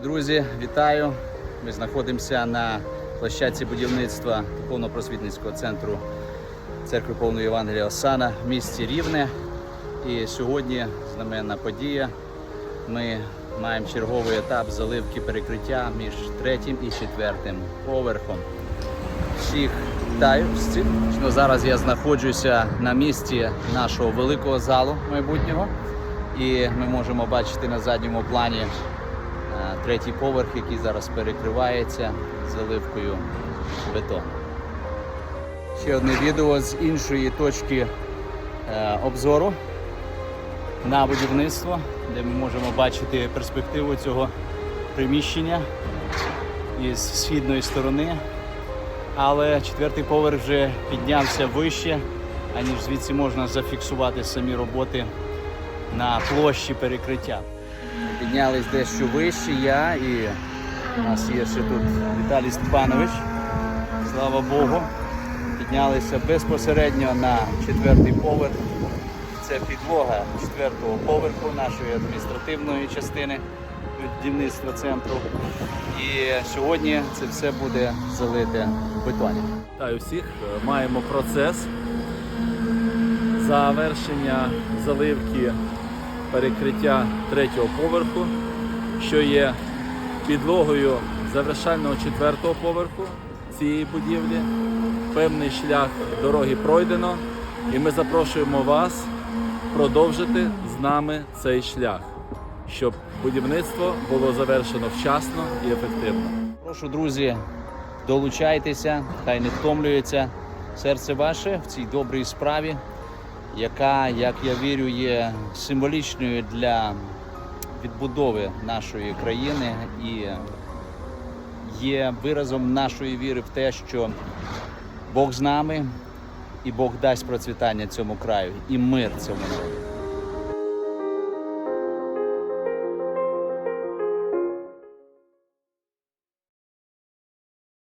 Друзі, вітаю! Ми знаходимося на площадці будівництва духовно-просвітницького центру церкви повної Євангелія Осана в місті Рівне. І сьогодні знаменна подія. Ми маємо черговий етап заливки перекриття між третім і четвертим поверхом. Всіх вітаю. Ну, Зараз я знаходжуся на місці нашого великого залу майбутнього. І ми можемо бачити на задньому плані третій поверх, який зараз перекривається заливкою бетону. Ще одне відео з іншої точки е, обзору на будівництво, де ми можемо бачити перспективу цього приміщення із східної сторони. Але четвертий поверх вже піднявся вище, аніж звідси можна зафіксувати самі роботи на площі перекриття. Піднялись дещо вище я і у нас є ще тут Віталій Степанович. Слава Богу. Піднялися безпосередньо на четвертий поверх. Це підлога четвертого поверху нашої адміністративної частини будівництва центру. І сьогодні це все буде залите в бетоні. Вітаю всіх. Маємо процес завершення заливки перекриття третього поверху, що є підлогою завершального четвертого поверху цієї будівлі. Певний шлях дороги пройдено, і ми запрошуємо вас продовжити з нами цей шлях, щоб будівництво було завершено вчасно і ефективно. Прошу, друзі, долучайтеся, хай не втомлюється серце ваше в цій добрій справі, яка, як я вірю, є символічною для відбудови нашої країни і є виразом нашої віри в те, що Бог з нами і Бог дасть процвітання цьому краю і мир цьому народу.